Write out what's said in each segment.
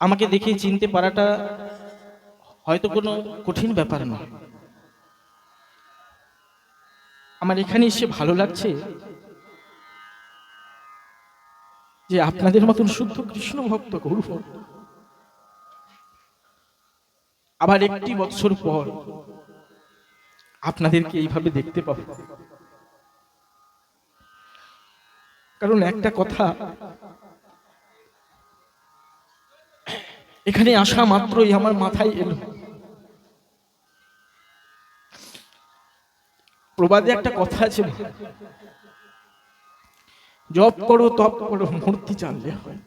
আমাকে দেখে চিনতে পারাটা হয়তো কোনো কঠিন ব্যাপার নয়। আমার এখানে এসে ভালো লাগছে যে আপনাদের মতন শুদ্ধ কৃষ্ণ ভক্ত গৌর আবার একটি বৎসর পর আপনাদেরকে এইভাবে দেখতে পাবো। কারণ একটা কথা, এখানে আসা মাত্রই আমার মাথায় এলো। প্রবাদে একটা কথা আছে, জপ করো, তপ করো, মূর্তি জানলে হয়।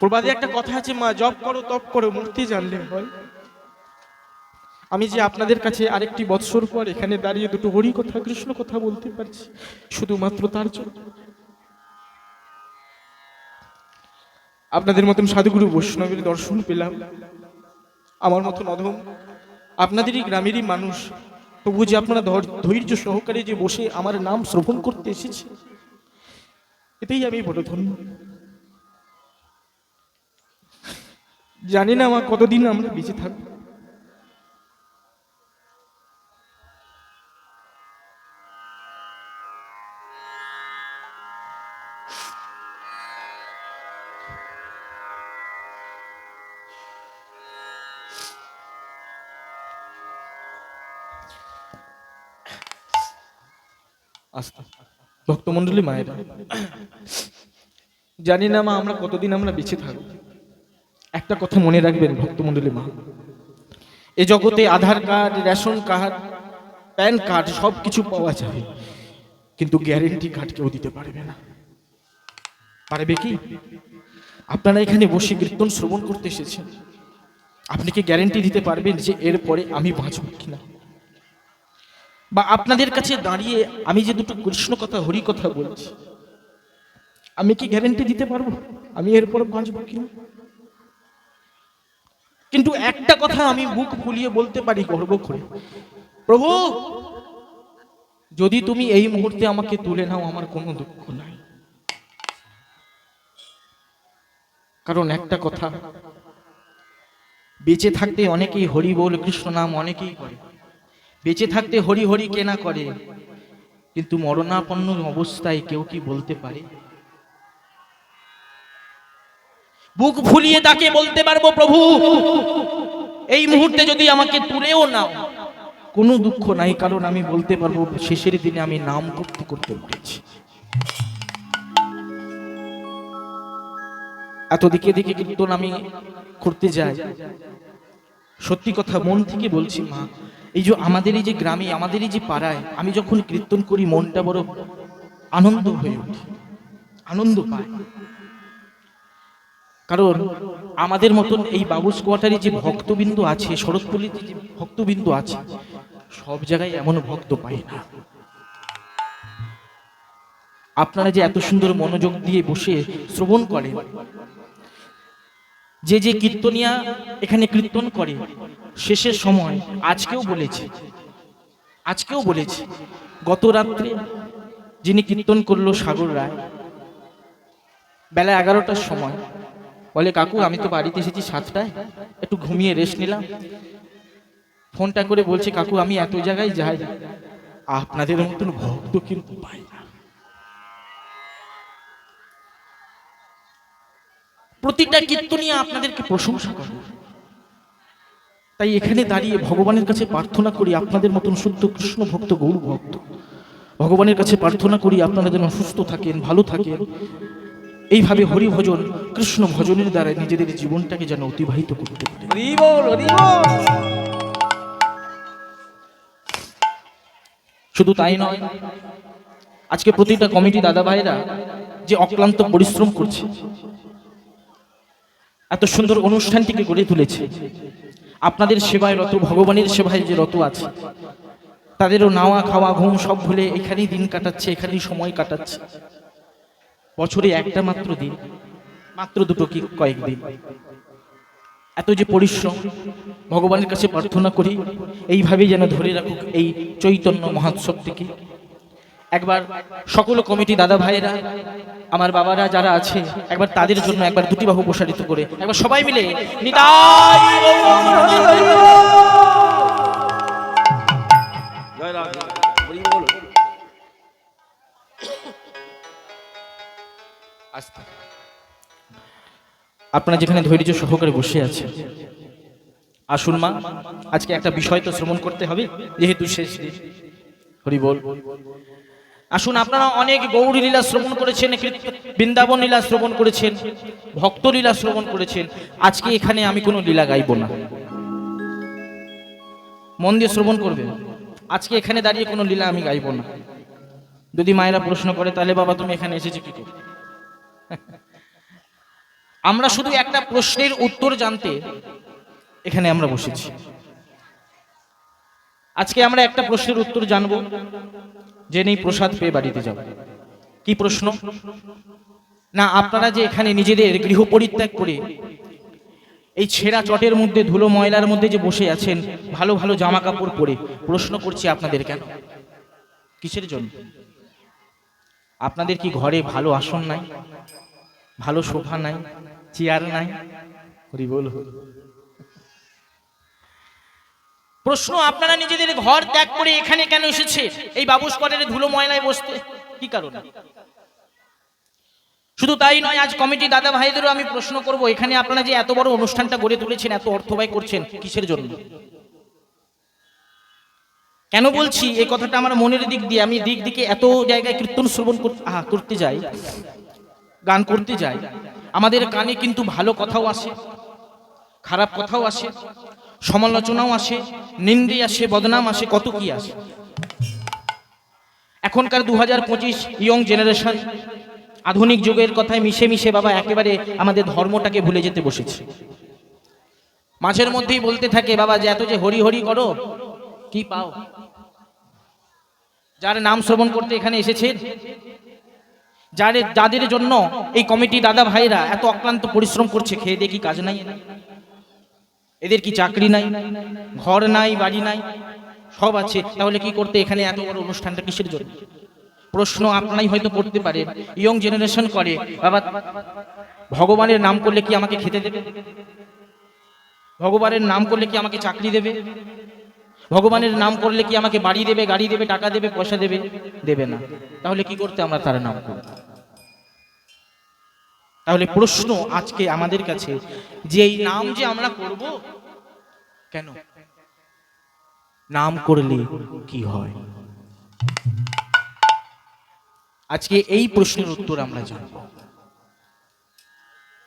প্রবাদে একটা কথা আছে, মা, জপ করো, তপ করো, মূর্তি জানলে হয়। আমি যে আপনাদের কাছে আরেকটি বৎসর পর এখানে দাঁড়িয়ে দুটো হরি কথা কৃষ্ণ কথা বলতে পারছি, শুধুমাত্র তার জন্য। আপনাদের মতন সাধুগুরু বৈষ্ণবের দর্শন পেলাম। আমার মতন অধম, আপনাদেরই গ্রামেরই মানুষ তবু যে আপনারা ধৈর্য সহকারে যে বসে আমার নাম শ্রবণ করতে এসেছে, এতেই আমি বড় ধন্য। জানি না আমার কতদিন আমরা বেঁচে থাকব। ভক্তমন্ডলী মায়েরা, জানি না মা আমরা কতদিন আমরা বেঁচে থাকব। একটা কথা মনে রাখবেন ভক্তমন্ডলী মা। এ জগতে Aadhaar card, ration card, PAN card সব কিছু পাওয়া যাবে। কিন্তু গ্যারেন্টি কার্ড কেউ দিতে পারবে না। পারবে কি? আপনারা এখানে বসে কীর্তন শ্রবণ করতে এসেছেন। আপনি কি গ্যারেন্টি দিতে পারবেন যে এরপরে আমি বাঁচব কিনা? বা আপনাদের কাছে দাঁড়িয়ে আমি যে দুটো কৃষ্ণ কথা, হরি কথা বলছি, আমি কি গ্যারেন্টি দিতে পারব? আমি এরপরে বাঁচব কিনা? কিন্তু একটা কথা আমি বুক ফুলিয়ে বলতে পারি গর্ব করে প্রভু, যদি তুমি এই মুহূর্তে আমাকে তুলে নাও, আমার কোনো দুঃখ নাই। কারণ একটা কথা, বেঁচে থাকতে অনেকেই হরি বল, কৃষ্ণ নাম অনেকেই করে। বেঁচে থাকতে হরি হরি কেনা করে, কিন্তু মরণাপন্ন অবস্থায় কেউ কি বলতে পারে? বুক ফুলিয়ে তাকে বলতে পারব, প্রভু, এই মুহূর্তে যদি আমাকে তুলেও নাও, কোনো দুঃখ নাই, কারণ আমি বলতে পারব, শেষের দিনে আমি নাম করতে করতে মরেছি এত দিকে দিকে কীর্তন আমি করতে যাই। সত্যি কথা মন থেকে বলছি, মা, এই যে আমাদের এই যে গ্রামে আমাদের এই যে পাড়ায়, আমি যখন কীর্তন করি, মনটা বড় আনন্দ হয়ে ওঠে, আনন্দ পায় কারণ আমাদের মতন এই বাবুস কোয়ার্টারে যে ভক্তবিন্দু আছে শরৎপল্লীতে যে ভক্তবিন্দু আছে, সব জায়গায় এমন ভক্ত পাই না। আপনারা যে এত সুন্দর মনোযোগ দিয়ে বসে শ্রবণ করেন, যে যে কীর্তনিয়া এখানে কীর্তন করে, শেষের সময় আজকেও বলেছে আজকেও বলেছে, গত রাত্রে যিনি কীর্তন করল সাগর রায়, বেলা এগারোটার সময় বলে, কাকু, আমি তো বাড়িতে এসেছি সাতটায়। একটু ঘুমিয়ে রেস্ট নিলাম। ফোনটা করে বলছে, কাকু, আমি এত জায়গায় যাই। আপনাদের মতন ভক্ত কিন্তু পাই না? প্রতিটা কীর্তনিয়া আপনাদেরকে প্রশংসা করে। তাই এখানে দাঁড়িয়ে ভগবানের কাছে প্রার্থনা করি, আপনাদের মতন শুদ্ধ কৃষ্ণ ভক্ত, গৌর ভক্ত। ভগবানের কাছে প্রার্থনা করি, আপনারা যেন সুস্থ থাকেন, ভালো থাকেন। এইভাবে হরি ভজন কৃষ্ণ ভজনের দ্বারা নিজেদের জীবনটাকে যেন অতিবাহিত করতে পারে। শুধু তাই নয় আজকে প্রতিটা কমিটি দাদা ভাইরা যে অক্লান্ত পরিশ্রম করছে এত সুন্দর অনুষ্ঠানটিকে গড়ে তুলেছে আপনাদের সেবায় রত ভগবানের সেবায় যে রত আছে তাদেরও নাওয়া খাওয়া ঘুম সব ভুলে এখানেই দিন কাটাচ্ছে এখানেই সময় কাটাচ্ছে। বছরে একটা মাত্র দিন, মাত্র দুটো কি কয়েকদিন। এত যে পরিশ্রম, ভগবানের কাছে প্রার্থনা করি, এইভাবেই যেন ধরে রাখুক এই চৈতন্য মহোৎসবটিকে একবার সকল কমিটি দাদা ভাইয়েরা, আমার বাবারা যারা আছে, একবার তাদের জন্য একবার দুটি বাহু প্রসারিত করে, একবার সবাই মিলে নিতাই আপনারা যেখানে ধৈর্য সহকারে বসে আছেন। আসুন মা, আজকে একটা বিষয় তো শ্রবণ করতে হবে, যেহেতু শেষ হরি বল। আসুন, আপনারা অনেক গৌরী লীলা শ্রবণ করেছেন, বৃন্দাবন লীলা শ্রবণ করেছেন, ভক্ত লীলা শ্রবণ করেছেন। আজকে এখানে আমি কোনো লীলা গাইব না। মন দিয়ে শ্রবণ করবে আজকে এখানে দাঁড়িয়ে কোনো লীলা আমি গাইব না। যদি মায়েরা প্রশ্ন করে, তাহলে বাবা তুমি এখানে এসেছ কি করে? আমরা শুধু একটা প্রশ্নের উত্তর জানতে এখানে আমরা বসেছি। আজকে আমরা একটা প্রশ্নের উত্তর জানব জেনেই প্রসাদ পেয়ে বাড়িতে যাব কি প্রশ্ন? না, আপনারা যে এখানে নিজেদের গৃহ পরিত্যাগ করে এই ছেঁড়া চটের মধ্যে, ধুলো ময়লার মধ্যে যে বসে আছেন, ভালো ভালো জামা কাপড় পরে প্রশ্ন করছি আপনাদের কেন? কিসের জন্য? আপনাদের কি ঘরে ভালো আসন নাই? ভালো সোফা নাই? চেয়ার নাই? হরি বল প্রশ্ন আপনারা নিজেদের ঘর ত্যাগ করে এখানে কেন এসেছে? এই বাবুস কলের ধুলো ময়লায় বসতে কি কারণ? শুধু তাই নয় আজ কমিটি দাদা ভাইদেরও আমি প্রশ্ন করব এখানে আপনারা যে এত বড় অনুষ্ঠানটা গড়ে তুলেছেন এত অর্থ ব্যয় করছেন কিসের জন্য? কেন বলছি? এই কথাটা আমার মনের দিক দিয়ে, আমি দিক দিকে এত জায়গায় কীর্তন শ্রবণ করতে যাই, গান করতে যাই, আমাদের কানে কিন্তু ভালো কথাও আসে, খারাপ কথাও আসে, সমালোচনাও আসে, নিন্দে আসে, বদনাম আসে, কত কি আসে। এখনকার দু হাজার পঁচিশ ইয়ং জেনারেশন আধুনিক যুগের কথায় মিশে মিশে বাবা একেবারে আমাদের ধর্মটাকে ভুলে যেতে বসেছে। মাঝের মধ্যেই বলতে থাকে, বাবা যে এত যে হরি হরি করো, কি পাও? যার নাম শ্রবণ করতে এখানে এসেছেন যাদের যাদের জন্য এই কমিটি দাদা ভাইরা এত অক্লান্ত পরিশ্রম করছে, খেয়ে দিয়ে কি কাজ নাই। এদের কি চাকরি নাই, ঘর নাই, বাড়ি নাই, সব আছে। তাহলে কি করতে এখানে এত বড় অনুষ্ঠানটা কিসের জন্য? প্রশ্ন আপনারাই হয়তো করতে পারে। ইয়ং জেনারেশন করে। বাবা, ভগবানের নাম করলে কি আমাকে খেতে দেবে? ভগবানের নাম করলে কি আমাকে চাকরি দেবে? ভগবানের নাম করলে কি আমাকে বাড়ি দেবে, গাড়ি দেবে, টাকা দেবে, পয়সা দেবে? দেবে না। তাহলে কি করতে আমরা তার নাম করব? তাহলে প্রশ্ন আজকে আমাদের কাছে, যে এই নাম যে আমরা করব, কেন? নাম করলে কি হয়? আজকে এই প্রশ্নের উত্তর আমরা জানব।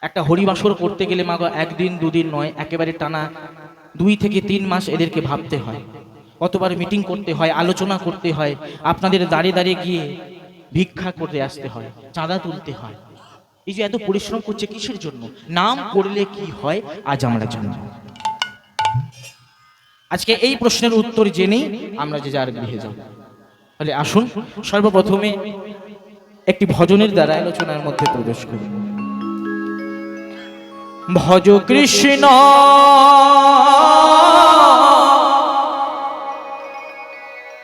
একটা হরিবাসর করতে গেলে মাগো একদিন, দুদিন নয়, একেবারে টানা দুই থেকে তিন মাস এদেরকে ভাবতে হয়। কতবার মিটিং করতে হয়, আলোচনা করতে হয়, আপনাদের দাঁড়িয়ে দাঁড়িয়ে গিয়ে ভিক্ষা করে আসতে হয়, চাঁদা তুলতে হয়। এই যে এত পরিশ্রম করছে কিসের জন্য? নাম করলে কি হয়, আজ আমরা জানব। আজকে এই প্রশ্নের উত্তর জেনেই আমরা যে যার গৃহে যাব। তাহলে আসুন, সর্বপ্রথমে একটি ভজনের দ্বারা আলোচনার মধ্যে প্রবেশ করি। ভজ কৃষ্ণ।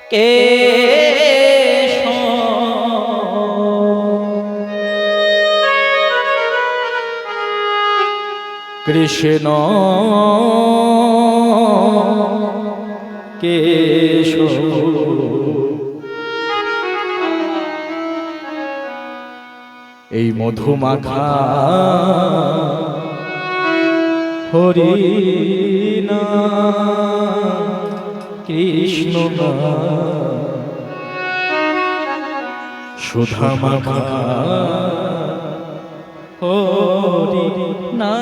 কে কৃষ্ণ। কেশব এই মধুমাখা হরি না। কৃষ্ণ না। সুধা মাখা। হরি না।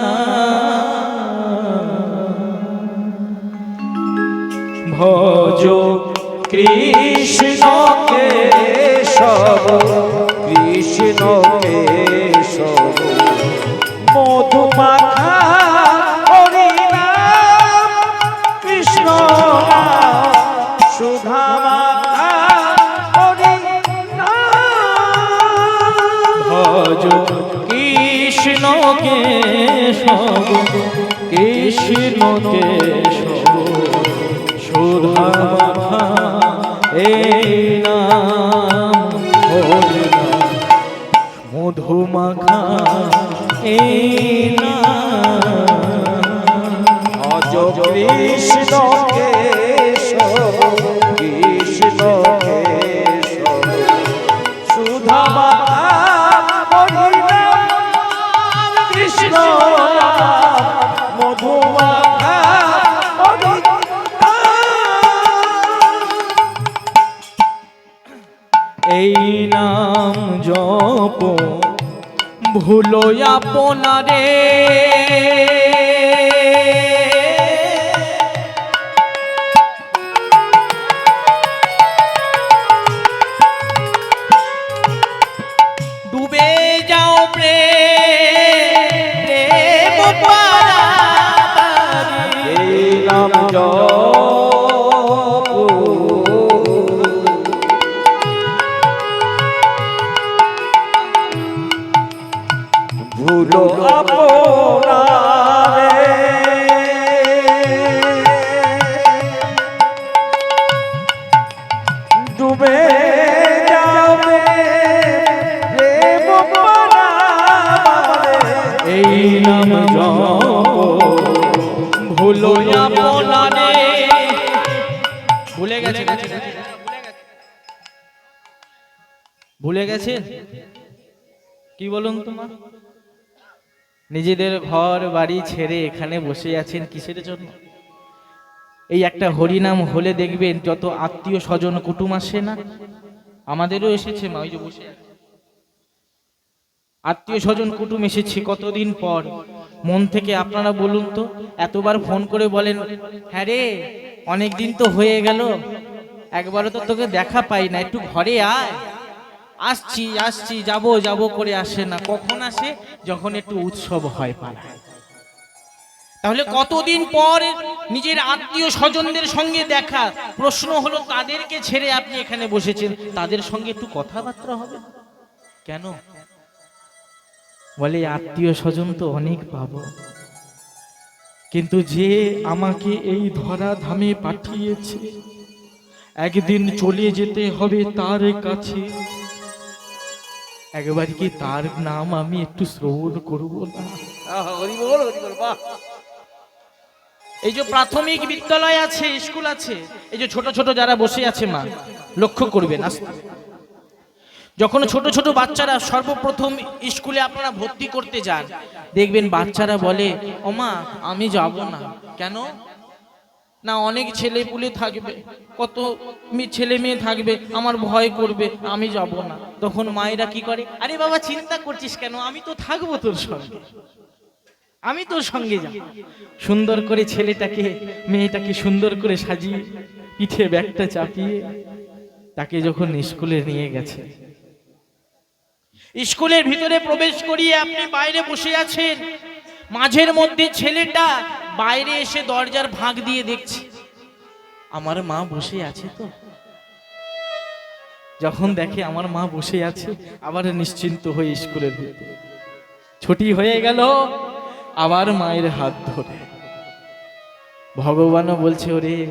ভজ কৃষ্ণ কেশব কৃষ্ণ কেশব মধুমাখা কৃষ্ণ কেশব এই নাম মধু মাখা এই নাম। কৃষ্ণ ভুলো আপনারে। নাম ভুলো ভুলে গেছে, ভুলে গেছেন কি বলুন তোমার? নিজেদের ঘর বাড়ি ছেড়ে এখানে বসে আছেন কিসের জন্য? এই একটা হরিনাম হলে দেখবেন যত আত্মীয় স্বজন কুটুম আসে না? আমাদেরও এসেছে মা, ওই যে বসে আছে। আত্মীয় স্বজন কুটুম এসেছি কতদিন পর? মন থেকে আপনারা বলুন তো, এতবার ফোন করে বলেন হ্যাঁ রে অনেক দিন তো হয়ে গেল, একবারও তো তোকে দেখা পাই না, একটু ঘরে আয়। আসছি আসছি, যাব যাব করে আসে না, কখন আসে? যখন একটু উৎসব হয় পাড়ায়। তাহলে কতদিন পর নিজের আত্মীয় স্বজনদের সঙ্গে দেখা? প্রশ্ন হলো, তাদেরকে ছেড়ে আপনি এখানে বসেছেন, তাদের সঙ্গে একটু কথাবার্তা হবে? কেন? বলে আত্মীয় স্বজন তো অনেক পাবো। কিন্তু যে আমাকে এই ধরা ধামে পাঠিয়েছে, একদিন চলে যেতে হবে তার কাছে। একবার কি তার নাম আমি একটু শ্রবণ করব না? এই যে প্রাথমিক বিদ্যালয় আছে, স্কুল আছে, এই যে ছোট ছোট যারা বসে আছে মা, লক্ষ্য করবেন আস্তে যখন ছোট ছোট বাচ্চারা সর্বপ্রথম স্কুলে আপনারা ভর্তি করতে যান দেখবেন বাচ্চারা বলে ওমা আমি যাব না। কেন? না অনেক ছেলে পুলে থাকবে কত ছেলে মেয়ে থাকবে আমার ভয় করবে আমি যাব না। তখন মায়েরা কি করে? আরে বাবা চিন্তা করছিস কেন? আমি তো থাকব তোর সঙ্গে। আমি তোর সঙ্গে যাব। সুন্দর করে ছেলেটাকে মেয়েটাকে সুন্দর করে সাজিয়ে পিঠে ব্যাগটা চাপিয়ে তাকে যখন স্কুলে নিয়ে গেছে স্কুলের ভিতরে প্রবেশ করিয়ে আপনি বাইরে বসে আছেন। মাঝের মধ্যে ছেলেটা বাইরে এসে দরজার ভাগ দিয়ে দেখছে। আমার মা বসে আছে তো। যখন দেখে আমার মা বসে আছে, আবার নিশ্চিন্ত হয়ে স্কুলের ভিতরে। ছুটি হয়ে গেল, আবার মায়ের হাত ধরে। ভগবানও বলছে, ওরে,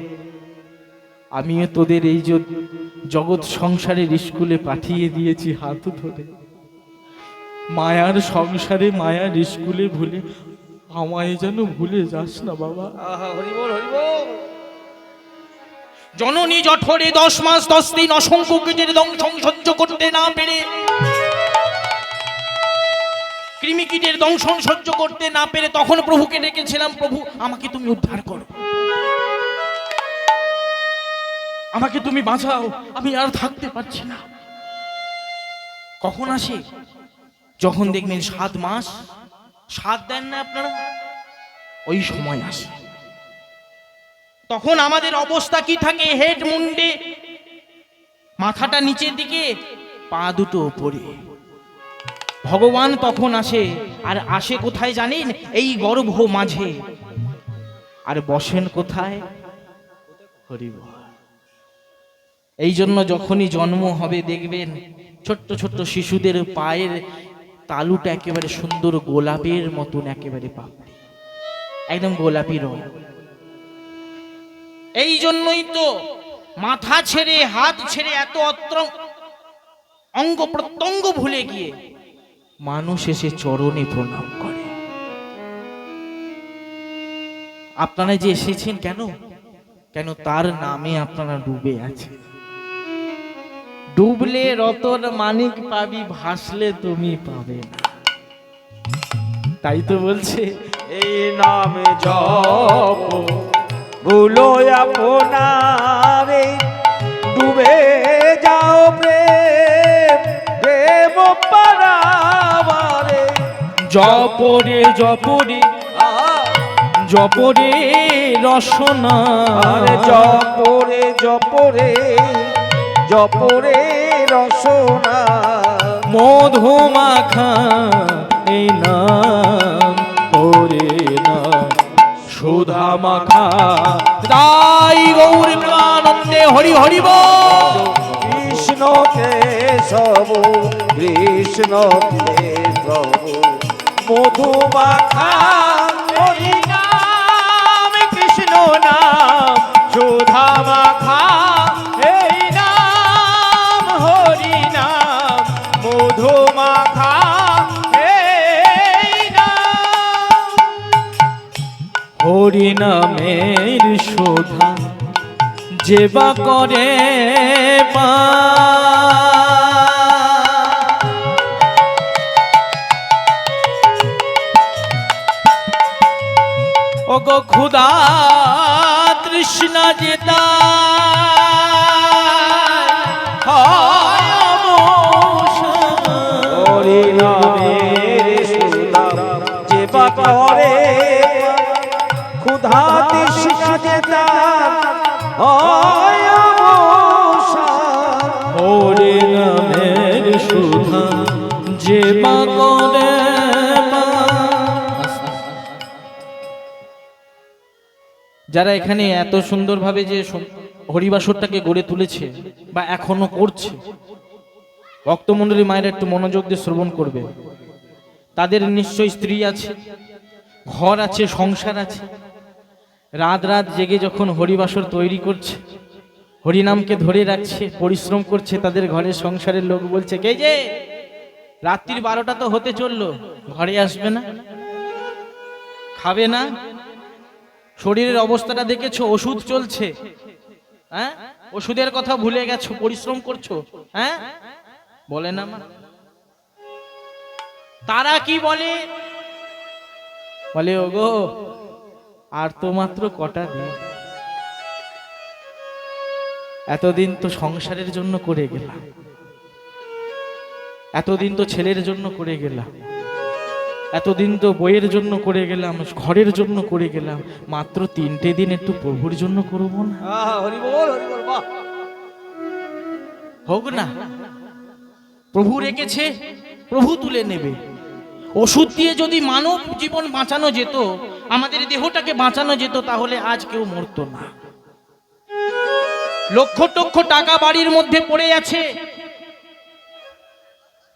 আমিও তোদের এই জগৎ সংসারের স্কুলে পাঠিয়ে দিয়েছি হাত ধরে। মায়ার সংসারে, মায়ার স্কুলে ভুলে, আমায় যেন ভুলে যাস না বাবা। জননী জঠরে দশ মাস, দশ দিন অসংখ্য কীটের দংশন সহ্য করতে না পেরে, কৃমি কীটের দংশন সহ্য করতে না পেরে তখন প্রভুকে ডেকেছিলাম, প্রভু, আমাকে তুমি উদ্ধার করো। আমাকে তুমি বাঁচাও, আমি আর থাকতে পারছি না। কখন আসে? যখন দেখবেন সাত মাস, সাত দেন না আপনারা? ওই সময় আসে। তখন আমাদের অবস্থা কি থাকে? হেড মুন্ডে, মাথাটা নিচের দিকে, পা দুটো ওপরে। ভগবান তখন আসে, আর আসে কোথায় জানেন? এই গর্ভ মাঝে। আর বসেন কোথায়? এই জন্য যখনই জন্ম হবে, দেখবেন ছোট্ট ছোট্ট শিশুদের পায়ের তালুটা একেবারে সুন্দর গোলাপের মতন একেবারে পাপড়ি একদম গোলাপি রং। এই জন্যই তো মাথা ছেড়ে, হাত ছেড়ে এত অত্র অঙ্গ প্রত্যঙ্গ ভুলে গিয়ে মানুষ এসে চরণে প্রণাম করে। আপনারা যে এসেছেন কেন? কেন তার নামে আপনারা ডুবে আছেন? ডুবলে রতন মানিক পাবি, ভাসলে তুমি পাবে তাই তো বলছে, এই নামে জপ ভুলো আপনারে, ডুবে যাও প্রেম প্রেম পারাবারে। জপরে জপরে জপরে রসনা। জপরে জপরে জপরে রসনা মধুমাখা এই নাম ওরে নাম সুধা মাখা তাই গৌর আনন্দে হরি হরি বল। কৃষ্ণ কেশব কৃষ্ণ কেশব মধুমাখা হরি হরি নামের শোধা যেবা করে পা ও গো খুদা হয় অবসান। হরি সুনাম যে বা করে যারা এখানে এত সুন্দরভাবে যে হরিবাসরটাকে গড়ে তুলেছে বা এখনও করছে, ভক্তমণ্ডলী মায়ের একটু মনোযোগ দিয়ে শ্রবণ করবে। তাদের নিশ্চয়ই স্ত্রী আছে, ঘর আছে, সংসার আছে। রাত রাত জেগে যখন হরিবাসর তৈরি করছে, হরিনামকে ধরে রাখছে, পরিশ্রম করছে তাদের ঘরের সংসারের লোক বলছে, কে যে? রাত্রির বারোটা তো হতে চলল, ঘরে আসবে না? খাবে না? শরীরের অবস্থাটা দেখেছ? ওষুধ চলছে। হ্যাঁ? ওষুধের কথা ভুলে গেছো? পরিশ্রম করছ? হ্যাঁ? বলে না তারা কি বলে? বলে, ওগো আর তো মাত্র কটা দিন। এতদিন তো সংসারের জন্য করে গেলাম। এতদিন তো ছেলের জন্য করে গেলাম। এতদিন তো বইয়ের জন্য করে গেলাম ঘরের জন্য করে গেলাম। মাত্র তিনটে দিন একটু প্রভুর জন্য করব না? হোক না। প্রভু রেখেছে প্রভু তুলে নেবে। ওষুধ দিয়ে যদি মানব জীবন বাঁচানো যেত, আমাদের দেহটাকে বাঁচানো যেত, তাহলে আজ কেউ মরতো না। লক্ষ টক্ষ টাকা বাড়ির মধ্যে পড়ে আছে।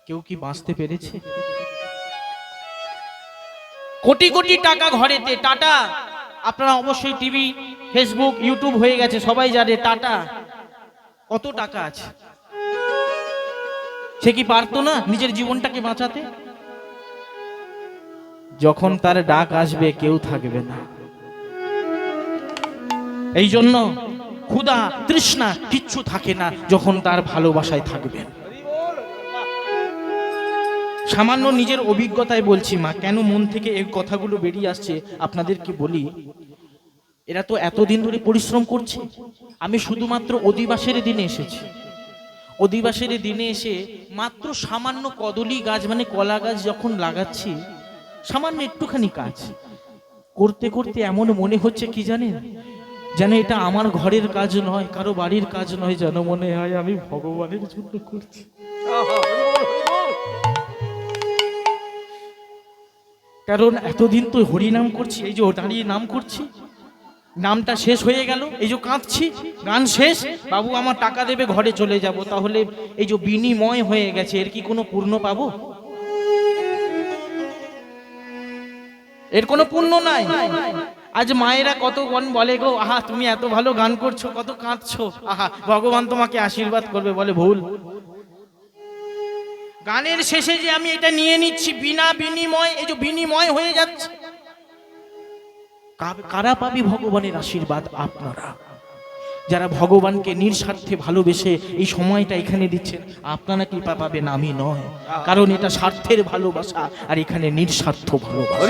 কেউ কি বাঁচতে পেরেছে? কোটি কোটি টাকা ঘরেতে, টাটা। আপনারা অবশ্যই টিভি, ফেসবুক, ইউটিউব হয়ে গেছে, সবাই জানে টাটা। কত টাকা আছে? সে কি পারতো না নিজের জীবনটাকে বাঁচাতে? যখন তার ডাক আসবে কেউ থাকবে না। এই জন্য ক্ষুধা তৃষ্ণা কিচ্ছু থাকে না যখন তার ভালোবাসায় থাকবেন সামান্য নিজের অভিজ্ঞতায় বলছি মা কেন মন থেকে এই কথাগুলো বেরিয়ে আসছে? আপনাদেরকে বলি এরা তো এতদিন ধরে পরিশ্রম করছে। আমি শুধুমাত্র অধিবাসের দিনে এসেছি। অধিবাসের দিনে এসে মাত্র সামান্য কদলি গাছ মানে কলা গাছ যখন লাগাচ্ছি সামান্য একটুখানি কাজ। করতে করতে এমন মনে হচ্ছে কি জানেন? যেন এটা আমার ঘরের কাজ নয়, কারও বাড়ির কাজ নয় যেন মনে হয় আমি ভগবানের জন্য করছি। কারণ এতদিন তো হরিনাম করছি, এই যে দাঁড়িয়ে নাম করছি। নামটা শেষ হয়ে গেল, এই যে কাঁদছি, গান শেষ, বাবু আমার টাকা দেবে, ঘরে চলে যাব। তাহলে এই যে বিনিময় হয়ে গেছে, এর কি কোনো পূর্ণ পাবো? এর কোনো পুণ্য নাই। আজ মায়েরা কত গান বলে গো, আহা, তুমি এত ভালো গান করছ, কত কাঁদছো। আহা, ভগবান তোমাকে আশীর্বাদ করবে, বলে ভুল। গানের শেষে যে আমি এটা নিয়ে নিচ্ছি, বিনা বিনিময়, এই যে বিনিময় হয়ে যাচ্ছে। কারা পাবি ভগবানের আশীর্বাদ আপনারা? যারা ভগবানকে নিঃস্বার্থে ভালোবেসে এই সময়টা এখানে দিচ্ছেন, আপনারা কি পা- পাবেন? আমি নয়। কারণ এটা স্বার্থের ভালোবাসা আর এখানে নিঃস্বার্থ ভালোবাসা।